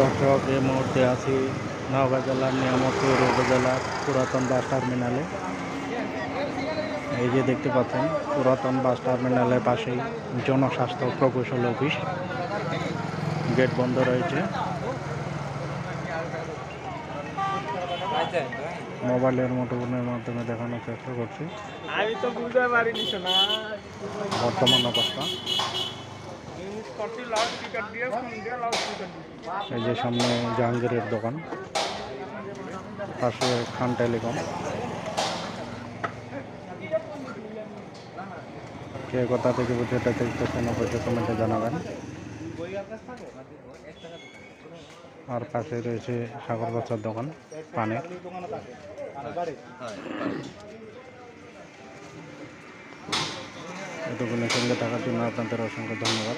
দর্শক এই মুহূর্তে আছি নওগাঁ জেলার নিয়ামতপুর উপজেলার পুরাতন বাস টার্মিনালে। এই যে দেখতে পাচ্ছেন, পুরাতন বাস টার্মিনালের পাশেই জনস্বাস্থ্য প্রকৌশল অফিস। গেট বন্ধ রয়েছে। মোবাইলের মুঠোফোনের মাধ্যমে দেখানোর চেষ্টা করছি। বর্তমান অবস্থা। এই যে সামনে জাহাঙ্গীরের দোকান পাশে খান টেলিকম। কে কোথা থেকে বুঝতে দেখতেছেন অবশ্যই কমেন্টে জানাবেন। আর পাশে রয়েছে সাগর বাচ্চার দোকান, পানের। এতক্ষণের সঙ্গে থাকার জন্য আপনাদের অসংখ্য ধন্যবাদ।